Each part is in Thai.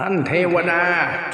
ท่านเทวดา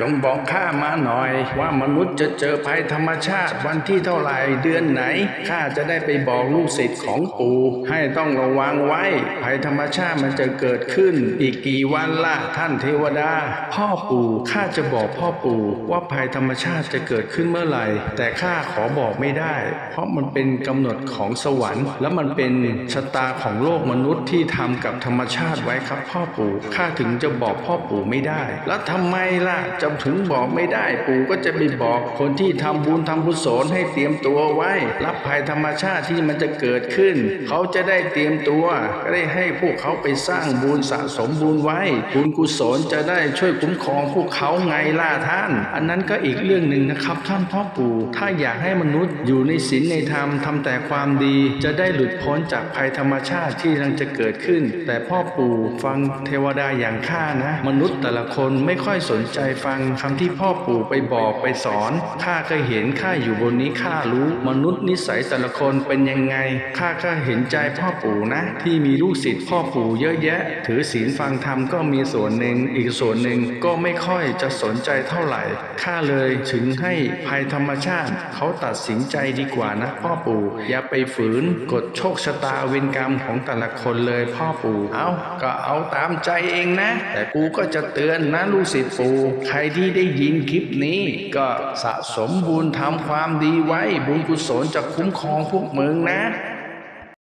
จงบอกข้ามาหน่อย ว่ามนุษย์จะเจอภัยธรรมชาติวันที่เท่าไหร่เดือนไหนข้าจะได้ไปบอกลูกศิษย์ของปู่ให้ต้องระวังไว้ ภัยธรรมชาติมันจะเกิดขึ้น อีกกี่วันล่ะท่านเทวดา พ่อปู่ข้าจะบอกพ่อปู่ว่าภัยธรรมชาติจะเกิดขึ้นเมื่อไหร่ แต่ข้าขอบอกไม่ได้ เพราะมันเป็นกำหนดของสวรรค์ และมันเป็นชะตาของโลกมนุษย์ที่ทำกับธรรมชาติไว้ครับ พ่อปู่ข้าถึงจะบอกพ่อปู่ไม่ได้แล้วทำไมล่ะจะถึงบอกไม่ได้ ปู่ก็จะไปบอกคนที่ทำบุญทำกุศลให้เตรียมตัวไว้ รับภัยธรรมชาติที่มันจะเกิดขึ้น เขาจะได้เตรียมตัวก็ได้ให้พวกเขาไปสร้างบุญสะสมบุญไว้ บุญกุศลจะได้ช่วยคุ้มครองพวกเขาไงล่ะท่าน อันนั้นก็อีกเรื่องหนึ่งนะครับ ท่านพ่อปู่ ถ้าอยากให้มนุษย์อยู่ในศีลในธรรมทำแต่ความดี จะได้หลุดพ้นจากภัยธรรมชาติที่กำลังจะเกิดขึ้น แต่พ่อปู่ฟังเทวดาอย่างข้านะ มนุษย์แต่ละคนนไม่ค่อยสนใจฟังคำที่พ่อปู่ไปบอกไปสอน ข้าก็เห็นข้าอยู่บนนี้ข้ารู้มนุษย์นิสัยแต่ละคนเป็นยังไง ข้าก็เห็นใจพ่อปู่นะ ที่มีลูกศิษย์พ่อปู่เยอะแยะ ถือศีลฟังธรรมก็มีส่วนหนึ่ง อีกส่วนหนึ่งก็ไม่ค่อยจะสนใจเท่าไหร่ ข้าเลยถึงให้ภัยธรรมชาติ เขาตัดสินใจดีกว่านะพ่อปู่ อย่าไปฝืนกฎโชคชะตาเวรกรรมของแต่ละคนเลยพ่อปู่ เอาก็เอาตามใจเองนะ แต่กูก็จะเตือนน้าลูกศิษย์ปู่ใครที่ได้ยินคลิปนี้ ก็สะสมบุญทำความดีไว้บุญกุศลจะคุ้มครองพวกมึงนะ